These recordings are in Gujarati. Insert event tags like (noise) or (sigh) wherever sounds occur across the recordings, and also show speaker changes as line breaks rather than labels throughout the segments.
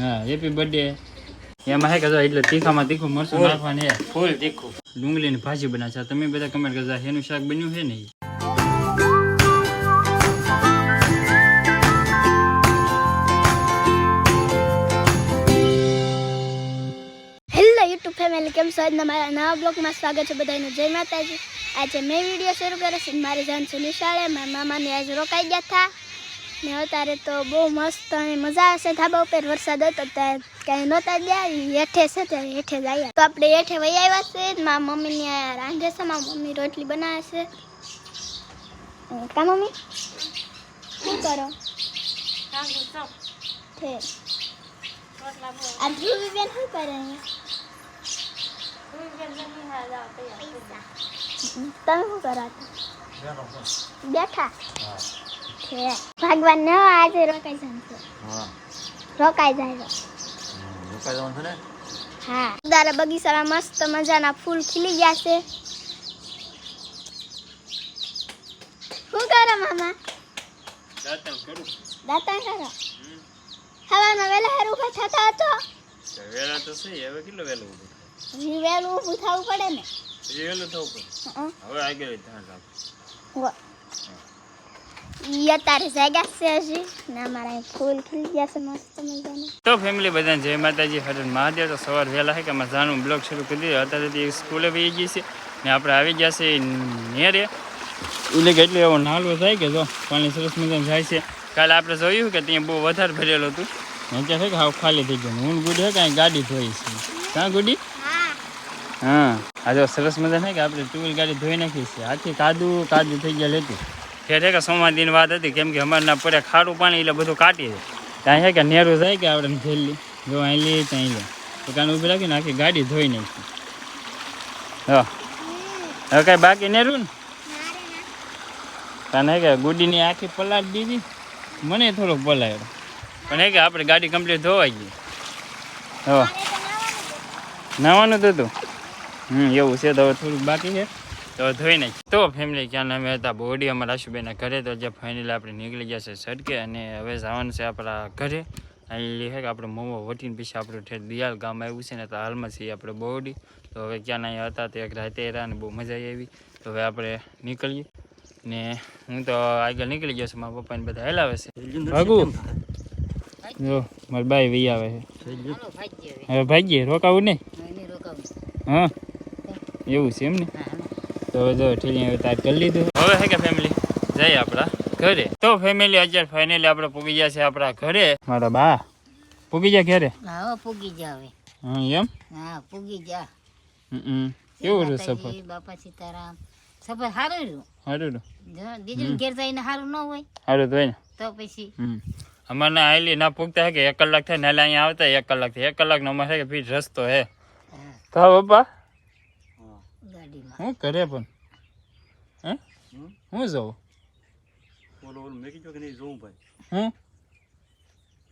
હા હેપી બર્થડે એમાં હે કજો જો એટલે તીખામાં તીખું મરચું. નાખવાનું હે.
ફૂલ તીખું.
ડુંગળીની ભાજી બનાવશે તમે બધા કમેન્ટ કરજો એનું શાક બન્યું છે ને?
હેલો યુટ્યુબ ફેમિલી કેમ છો? મારા નવા બ્લોગમાં સ્વાગત છે બધાનું. જય માતાજી. આજે મેં વીડિયો શરૂ કર્યો છે મારી જાન છે નિશાળે. મારા મામાની આજે રોકાઈ ગયા હતા ને અત્યારે તો બહુ મસ્ત અને મજા આવશે. ધાબા ઉપર વરસાદ હતો ત્યાં કાંઈ નહોતા ગયા. ઈ હેઠે છે ત્યારે હેઠે જ આવ્યા તો આપણે હેઠે વહી આવ્યા છે મારા મમ્મીને આ રાંધે છે. મારા મમ્મી રોટલી બનાવે છે. અ, કા મમ્મી? શું કરો? છે. આ ધ્રુવી બેન શું કરે અહીંયા? તમે શું કરો? છો? બેઠા? છે. ભગવાન ન આજે રોકાઈ જશે
હા.
રોકાઈ જાય.
રોકાઈ જવાનું છે ને?
હા. તારા બગીચામાં મસ્ત મજાના ફૂલ ખીલી ગયા છે. શું કરો મામા?
દાતણ કરું.
દાતણ કરો? હવાના વેલા હારું કઈ થતા હતો?
વેલા તો છે હવે કેટલો વહેલું ઊભો થાય?
વેલું ઉભું થવું પડે ને.
વેલું થવું પડે. હવે આગળ ધ્યાન રાખ.
ઈ અત્યારે જાગ્યા છે હજી. ને અમારા ફૂલ ખીલી ગયા છે મસ્ત મજાના.
તો ફેમિલી બધાને જય માતાજી હર મહાદેવ. તો સવાર વહેલા છે કે અમે જાનું બ્લોગ શરૂ કરી દીધો. અત્યારે સ્કૂલે બી ગઈ છે ને આપણે આવી ગયા છે નેરે. એટલે કે એટલે એવો નાલો થાય કે જો પાણી સરસ મજાનું જાય છે. કાલે આપણે જોયું કે ત્યાં બહુ વધારે ભરેલું હતું. નીચે છે કે હાવ ખાલી થઈ ગયું. હું ગુડી કાંઈ ગાડી ધોઈ છે. કાં ગુડી?
હા.
આજે સરસ મજા થાય કે આપણે ટુ વ્હીલ ગાડી ધોઈ નાખી છે. આખી કાદુ કાદુ થઈ ગયેલ હતું. કે છે કે સોમાદીની વાત હતી કેમ કે અમારના પડે ખારું પાણી એટલે બધું કાઢી દે. ત્યાં છે કે નેરું જાય કે આપણે છેલ્લી જો અહીં લે ત્યાં લે તો કાન ઊભી રાખીને આખી ગાડી ધોઈ નાખી. હા. હવે કાંઈ બાકી નેરું ને? કારણ કે ગુડીની આખી પલાટ દીધી. મને થોડોક પલાયો પણ હે કે આપણે ગાડી કમ્પ્લીટ ધોવાઈ ગઈ. હા. નાવાનું તો હતું? હમ એવું છે તો હવે થોડુંક બાકી છે. તો ધોઈ નાખી. તો ફેમિલી ક્યાં અમે હતા બોડી અમારા આશુબેનના ઘરે. તો જે ફાઇનલી આપણે નીકળી ગયા છે સડકે અને હવે જવાનું છે આપણા ઘરે. અહીં છે કે આપણે મોમો વટીને પછી આપણું ઠેર દિયાલ ગામ આવ્યું છે ને તો હાલમાં છીએ આપણે બોડી. તો હવે ક્યાં અહીંયા હતા તો એક રાતે રહ્યા અને બહુ મજા આવી તો હવે આપણે નીકળીએ. ને હું તો આગળ નીકળી ગયો છું મારા પપ્પાને બધા હેલાવે છે. ભાગુ જો મારી બાઈ વહી આવે છે. હવે ભાગીએ રોકાવું નહીં? હા એવું છે એમ ને? તો હવે જો ઠીલી તાર કરી લીધું. હવે હે કે ફેમિલી જઈએ આપણા ઘરે. તો ફેમિલી અત્યારે ફાઇનલી આપણે પૂગી ગયા છે આપણા ઘરે. મારા બા પૂગી ગયા ઘરે
હા પૂગી જાવે
હા એમ?
હા પૂગી જા
હમ કેવું રહ્યું સફર?
બાપા સીતારામ. સફર સારું રહ્યું.
સારું રહ્યું.
દીદી ઘેર જઈને સારું ન હોય
સારું તો હોય ને.
તો પછી
હમ. અમારે આયલી ના પૂગતા હે કે એક કલાક થાય ને અહીંયા આવતા એક કલાક થાય. એક કલાકનો અમારે કે ફીટ રસ્તો હે. તો પપ્પા? હું કરે પણ? હે? હું જવું
ઓલો ઓલો મેકી જો કે નહીં જોઉં ભાઈ.
હું?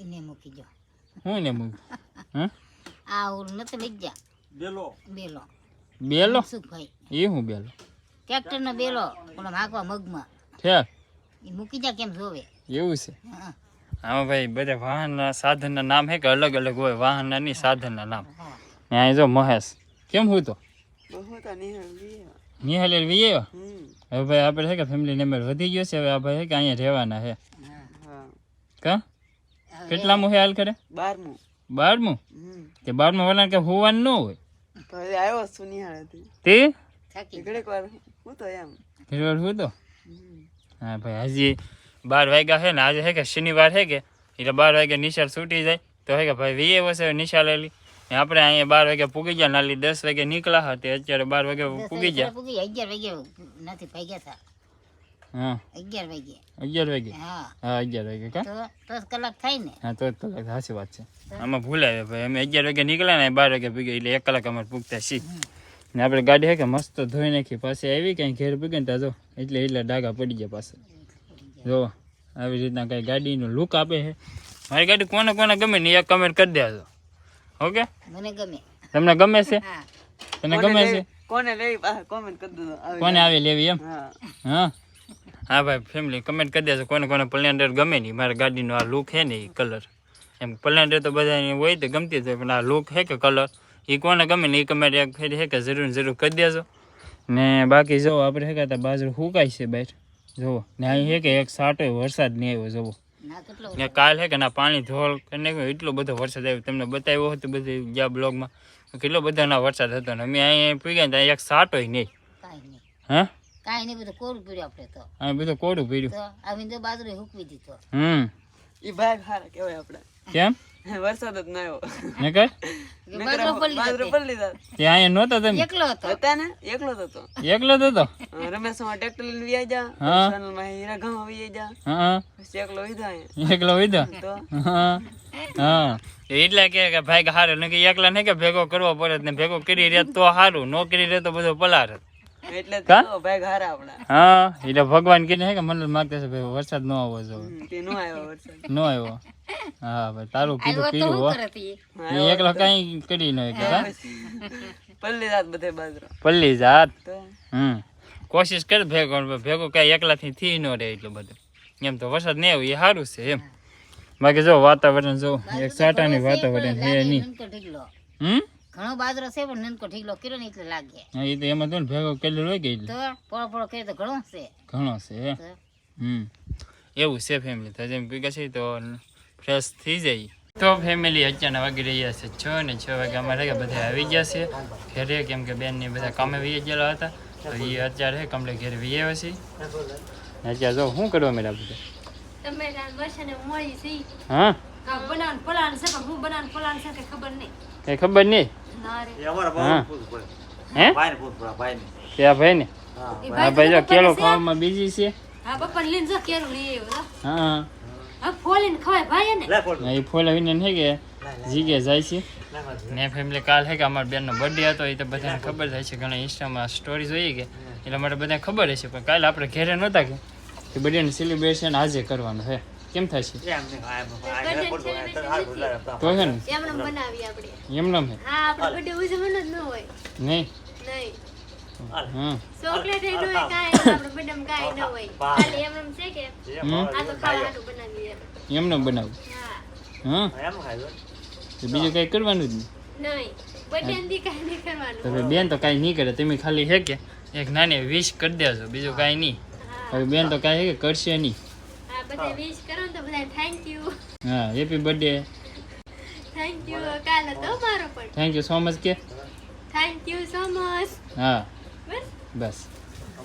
એને મૂકી જો
હું ને મૂકી? હે?
આ ઓલું નથી લઈ જા
બેલો.
બેલો.
બેલો?
સુખભાઈ
એ હું બેલો?
ટ્રેક્ટર નો બેલો ઓલો ભાગવા મગમાં.
ઠેક
એ મૂકી જા કેમ જોવે?
એવું છે?
હા,
આમાં ભાઈ બધા વાહનના સાધનના નામ હે કે અલગ અલગ હોય? વાહનના નહીં સાધનના નામ. ને અહીં જો મહેશ. કેમ હું તો? નિહાલ વી આવ્યો હવે ભાઈ આપણે છે કે ફેમિલી નંબર વધી ગયો છે હવે આ ભાઈ છે કે અહીંયા રહેવાના છે. કા? કેટલામું છે હાલ કરે
બારમું.
બારમું? તે બારમું વાળા કે હોવાનું ન હોય?
તો આવ્યો છું નિહાળેથી
તે?
હું તો એમ.
ફેરવાર હું તો? હા ભાઈ હજી બાર વાગ્યા છે ને આજે છે કે શનિવાર છે કે એટલે બાર વાગ્યા નિશાળ છૂટી જાય. તો હે કે ભાઈ વીએ વર્ષે નિશાળ એલી. આપણે અહીંયા બાર વાગે પૂગી ગયા નાલી દસ વાગે નીકળ્યા હતા અત્યારે બાર વાગે પૂગી ગયા.
પૂગી અગિયાર વાગે નથી ભાગ્યા હતા.
હા.
અગિયાર વાગે.
અગિયાર વાગે?
હા.
હા અગિયાર વાગે કા?
દસ કલાક થાય ને.
હા તો સાચી વાત છે. આમાં ભૂલ આવે ભાઈ અમે અગિયાર વાગે નીકળ્યા ને બાર વાગે પૂગ્યા એટલે એક કલાક અમારે પૂગતા છીએ ને આપણે ગાડી હે કે મસ્ત ધોઈ નાખી પાસે આવી કઈ ઘેર પૂગે ને ત્યાં જો એટલે એટલે ડાઘા પડી ગયા પાસે જો આવી રીતના કઈ ગાડીનું લુક આપે છે. મારી ગાડી કોને કોને ગમે ને એક કમેન્ટ કરી દેજો. ઓકે?
મને ગમે.
તમને ગમે છે?
તમને
તને ગમે છે?
કોને લેવી? કોમેન્ટ કરી દો.
કોને આવે લેવી એમ?
હા.
હા. ભાઈ ફેમિલી કમેન્ટ કરી દેજો. કોને કોને પ્લેન્ડર ગમે નહીં. મારા ગાડીનો આ લુક છે ને એ કલર એમ પ્લેન્ડર તો બધાને હોય તો ગમતી જ હોય પણ આ લુક છે કે કલર એ કોને ગમે ને એ કમેન્ટ એક ફેરી છે કે જરૂર જરૂર કરી દેજો. ને બાકી જુઓ આપણે કે બાજુ હુકાય છે બહાર. જુઓ ને અહીં છે કે એક સાટો વરસાદ નહીં આવ્યો જુઓ
ના કેટલો
ને કાલ છે કે ના પાણી ધોળ કને નાખ્યું એટલો બધો વરસાદ આવ્યો. તમને બતાવ્યો હતો બધે ગયા બ્લોગમાં કેટલો બધો ના વરસાદ હતો ને અમે અહીંયા પી ગયા એક સાટો નહીં.
કાંઈ
હા?
કાંઈ નહીં બધું કોરું પીડ્યું આપણે તો.
હા બધું કોડું પીડ્યું.
તો બાજરો હૂકવી દીધો.
હમ.
એ ભાઈ હારા કહેવાય આપણે.
કેમ? (laughs)
વરસાદ જ ના આવ્યો.
ને કર
કે બાજરો પડી
બાજરો
જતો.
પડી લીધા
તે અહીંયા નહોતા તમે?
એકલો હતો.
હતા ને? એકલો જ હતો.
એકલો જ હતો?
અ, રમેશમાં ટ્રેક્ટર લઈને વ્યાઈ જા
હા.
સોનલમાં હીરા ઘઉં વ્યાઈ જા
હા
એકલો વીધા
એકલો હોય
તો?
હા. હા. એટલે કે કે ભાઈ હારે ને એકલા નહીં કે ભેગો કરવો પડે ને. ભેગો કરી રહે તો સારું નો કરી રહે તો બધો પલાર
એટલે
કા?
તો ભાગ હારા આપણા.
હા એટલે ભગવાન કીધે કે મને માગતા છે ભાઈ વરસાદ ન આવવો જોઈએ
તે નો આવ્યો વરસાદ.
ન આવ્યો હા ભાઈ તારું કીધું
પીધું
કીધું હો. એ એકલો કઈ કરી ન હા?
પલ્લી જાત બધે બાજરો.
પલ્લી જાત? હમ. કોશિશ કર ભેગો ભેગો કઈ એકલાથી થી ન રહે એટલું બધું. એમ તો વરસાદ નહીં આવ્યું એ સારું છે એમ. બાકી જો વાતાવરણ જો એક સાટાની વાતાવરણ હે નહીં હમ?
ઘણો બાજરો છે પણ નનકો ઢીકલો કર્યો ને એટલે લાગે.
હા, એ તો એમાં તો ને ભેગો કરેલો હોય કે
તો પોળો પોળો કર્યો તો ઘણો છે.
ઘણો છે હમ. એવું છે ફેમિલી તો જેમ ભેગા છે તો ફ્રેશ થઈ જાય. તો ફેમિલી અચાનક વાગી રહ્યા છે છ ને છ વાગે અમારે કે બધા આવી ગયા છે. ઘરે કેમ કે બેન ને બધા કામે વી ગયેલા હતા. તો એ અત્યારે કમલે ઘરે વી આવ્યા છે. અત્યારે જો શું કરવા મેળા બધા? હા?
કે ખબર નહીં?
હા.
ભાઈને
હે ભાઈ ને
હા.
હા ભાઈ જો કેળો ખાવામાં બીજી છે.
હા પપ્પાને લઈને જો કેરું લઈ આવ્યો
હા.
હા. ફોલીને ખવાય ભાઈ ને
એ ફોલ આવીને છે કે? જીગે જાય છે. ને ફેમિલી કાલ છે કે અમારા બેનનો બર્થડે હતો એ તો બધાને ખબર થાય છે ઘણા ઇન્સ્ટામાં સ્ટોરી જોઈએ કે. એટલે માટે બધાને ખબર હશે પણ કાલે આપણે ઘેરે નહોતા કે. કે બર્થડેનું સેલિબ્રેશન આજે કરવાનું છે કેમ થશે
તો
છે ને
એમને બનાવી આપણે
એમ હે.
હા આપણે બર્થડે ઉજવવાનો જ ન હોય.
નહીં?
નહીં.
હા.
ચોકલેટ એ હોય કાંઈ આપણે બર્થડે કાંઈ ન હોય. ખાલી એમ એમ છે કે
જે
હમ.
ભાવે
આ તો બનાવીએ
બનાવું.
હા.
હા? બીજું કંઈ કરવાનું જ નહીં? બેન તો કાંઈ નહીં કરે. તમે ખાલી હે કે? એક નાની વિશ કરી દેજો. બીજું કાંઈ નહીં. હવે બેન તો કાંઈ હે કે કરશે નહીં.
હા બધા વિશ કરો ને તો બધા થેન્ક યુ
હા હેપી બર્થડે
થેન્ક યુ કાલ હતો મારો પણ.
થેન્ક યુ સો મચ કે?
થેન્ક યુ સો મચ
હા.
બસ.
બસ.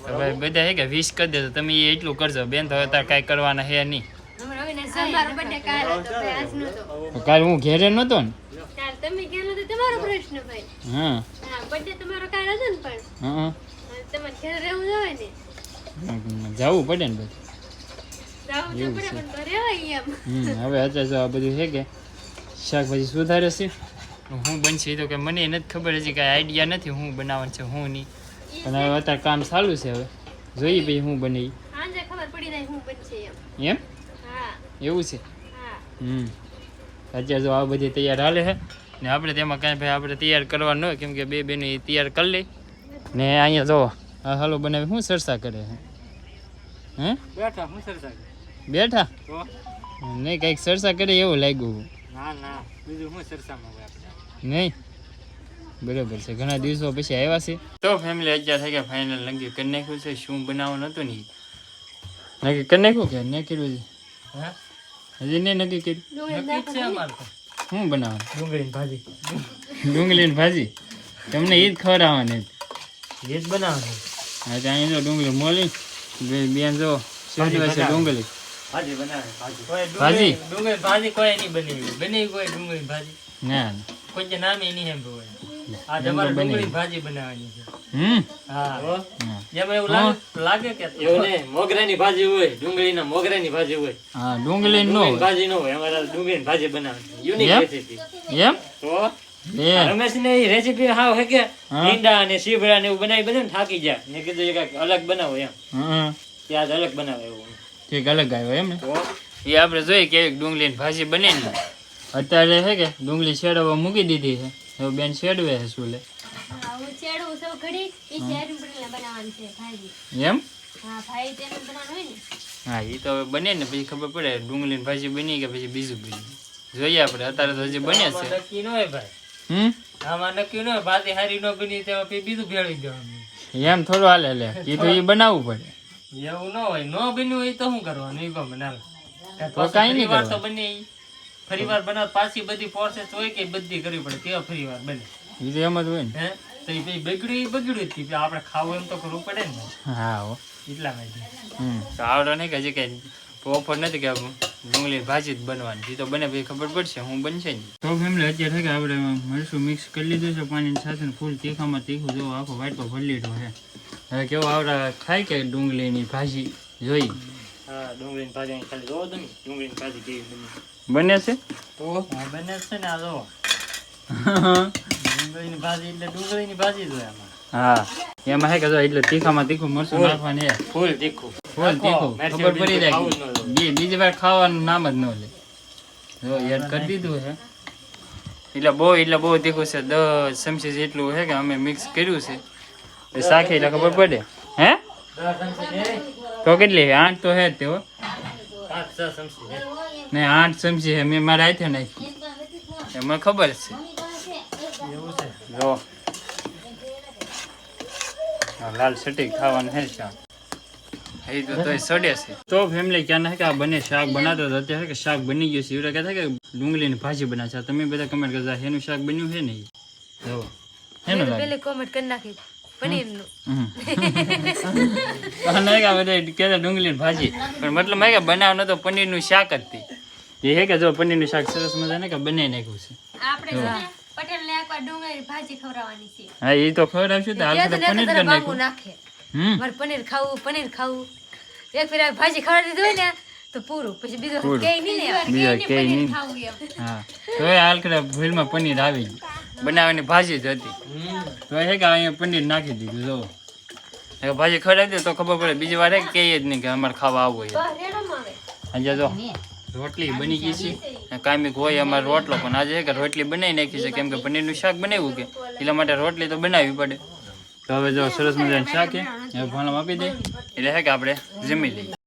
ભાઈ બધા હે કે વિશ કરી દેજો. તમે એ એટલું કરજો. બેન તો અત્યારે કાંઈ કરવાના છે નહીં
કાલ ભાઈ
હું ઘેરે નહોતો ને?
કાલ તમે ગયેલો તો તમારો પ્રશ્ન ભાઈ.
હા.
હા બર્થડે તમારો કાલ હતો ને પણ.
હા
હા, તમારે ઘરે રહેવું જોઈએ ને.
જવું પડે ને બધું. હવે અત્યારે જો આ બધું છે કે શાકભાજી સુધારે છે? હું બનશે તો કે મને નથી ખબર હજી કાંઈ આઈડિયા નથી હું બનાવવાનું છે હું નહીં. પણ હવે અત્યારે કામ ચાલુ છે હવે. જોઈએ ભાઈ હું બને ઈ.
સાંજે ખબર પડી જાય હું બનશે એમ.
એમ? એવું છે? હમ. અત્યારે જો આ બધી તૈયાર હાલે છે. ને આપણે તેમાં કાંઈ ભાઈ આપણે તૈયાર કરવાનું હોય કેમ કે બે બેને એ તૈયાર કરી લઈ ને અહીંયા જો આ હાલો બનાવી શું સરસા કરે હે?
બેઠા હું સરસા
બેઠા? નહીં કંઈક સરસા કરે એવું લાગ્યું.
ના ના બીજું હું સરસામાં હોય આપણે?
નહીં? બરોબર છે ઘણા દિવસો પછી આવ્યા છે. તો ફેમિલી અત્યારે થઈ ગયા ફાઇનલ નક્કી કરી નાખ્યું છે શું બનાવવાનું હતું ને ઈ. નક્કી કરી નાખ્યું કે નહીં કર્યું હજી? હજી નહીં નક્કી કર્યું? શું બનાવવાનું?
ડુંગળી ભાજી.
ડુંગળી ભાજી? તમને ઈદ જ ખવડાવવાની. ઈદ
એ જ બનાવવાનું.
હા તો અહીં જો ડુંગળી મોલી બે- બેન જો છે ડુંગળી?
ભાજી બનાવે ભાજી.
ભાજી?
ડુંગળી ભાજી કોઈ નહીં બની બની કોઈ ડુંગળી ભાજી?
ના.
કોઈ જે નામે નહીં એમ. હોય આ તમારે ડુંગળી ભાજી બનાવવાની છે.
હમ?
હા.
હા.
જેમાં એવું લાગે લાગે કે
એવું નહીં. મોગરાની ભાજી હોય ડુંગળીના મોગરાની ભાજી હોય.
હા ડુંગળી નો
ભાજી નો હોય અમારે ડુંગળીની ભાજી બનાવવાની યુનિક રેસીપી
એમ?
તો રમેશ ને રેસીપી હાવ હે કે. ઈંડા અને સીભડા ને એવું બનાવી બધું થાકી જાય. મેં કીધું એક અલગ બનાવો એમ. ત્યાં અલગ બનાવે એવું.
ઠીક અલગ આવ્યો એમ ને? એ આપણે જોઈએ કે ડુંગળીની ભાજી બને ને અત્યારે છે કે ડુંગળી શેડવા મૂકી દીધી છે. હવે બેન શેડવે છે શું લે
હા હું ચેડું સૌ ઘડી. એ ચેડું પડેલા બનાવવાનું છે ભાજી
એમ?
હા
એ તો હવે બને ને પછી ખબર પડે ડુંગળીની ભાજી બની કે પછી બીજું બની. જોઈએ આપણે અત્યારે તો હજી બને છે.
નક્કી ન હોય ભાઈ.
હમ?
આમાં નક્કી ન હોય ભાજી હારી ન બની તેમાં બીજું ભેળવી દેવાનું.
એમ થોડું હાલે લે. કીધું એ બનાવવું પડે.
એવું ન હોય ન બન્યું હોય તો શું કરવાનું? એ બનાવે.
નહીં
તો
કરવાનું.
બને ફરી વાર બનાવ પાછી બધી પ્રોસેસ હોય કે બધી કરવી પડે કેવા ફરીવાર બને.
એ તો એમ જ હોય ને.
હે? તો એ બગડ્યું એ બગડ્યું જ થી. આપણે ખાવું એમ તો કરવું પડે ને.
હા હો.
એટલા માટે.
હમ. નહીં કે હજી કઈ ઓફર નથી કે ડુંગળી ભાજી જ બનવાની. એ તો બને પછી ખબર પડશે હું બનશે ને. તો ફેમિલી અત્યારે કે આપણે મરસું મિક્સ કરી લીધું છે પાણીની સાથે ફૂલ તીખામાં તીખું જો આખો વાટકો ભરી લીધો છે. હવે કેવો આવડે ખાય કે ડુંગળીની ભાજી જોઈ?
હા ડુંગળીની ભાજી ખાલી જોવો તમે. ડુંગળીની ભાજી કેવી બની?
બને છે?
તો? હા બને છે ને આ જો ડુંગળીની ભાજી એટલે ડુંગળીની ભાજી જ હોય આમાં.
હા. એમાં હે કે જો એટલે તીખામાં તીખું મરચું. નાખવાની
ફૂલ તીખું.
ફૂલ તીખું. ખબર પડી જાય
ખાવું જ ન જોઈએ.
બી- બીજી વાર ખાવાનું નામ જ ન લે. જો એડ કરી દીધું છે એટલે બહુ એટલે બહુ તીખું છે. દસ ચમચી જેટલું છે કે અમે મિક્સ કર્યું છે. શાખી એટલે ખબર પડે. હે? તો કેટલી આઠ તો હે
તેઓ
ને આઠ ચમચી હે મેં મારા હાથે નાખી. એ ખબર છે. જો. લાલ સટી ખાવાનું હે શાક. એ તો તોય સડે છે. તો ફેમિલી ક્યાં ના આ બને શાક બનાવતો હતો. અત્યારે કે શાક બની ગયું છે. એવડા કહેતા કે ડુંગળીની ભાજી બનાવશે. તમે બધા કમેન્ટ કરતા એનું શાક બન્યું છે નહીં જો. એનું લાગે.
કોમેન્ટ કરી નાખી. પનીરનું.
બધા ડુંગળીની ભાજી. પણ મતલબ મેં કે બનાવ નતો પનીરનું શાક જ હતી એ હે કે જો પનીરનું શાક સરસ મજાને કે બનાવી નાખ્યું છે.
આપણે પટેલ ને એકવાર ડુંગળી ભાજી ખવડાવવાની છે.
હા એ તો ખબર આવશે તો હાલ તો પનીર કરી
નાખે.
હમ.
મારે પનીર ખાવું પનીર ખાવું. એક ફેર ભાજી ખવડાવી દીધું ને તો પૂરું પછી બીજું કે નહીં
કે નહીં હા. તો એ હાલ ભૂલમાં પનીર આવી ગયું. બનાવવાની ભાજી જ હતી. તો એ કે અહીંયા પનીર નાખી દીધું જો એ ભાજી ખવડાવી દે તો ખબર પડે. બીજી વાર કે કહીએ જ નહીં કે અમારે ખાવા આવવું હોય. આજે જો રોટલી બની ગઈ છે. કાંઈક હોય અમારે રોટલો પણ આજે કે રોટલી બનાવી નાખી છે. કેમ કે પનીરનું શાક બનાવ્યું કે. એટલા માટે રોટલી તો બનાવવી પડે. તો હવે જો સરસ મજાનું શાક છે હવે ભાણમાં આપી દે. એટલે હે કે આપણે જમી લઈએ.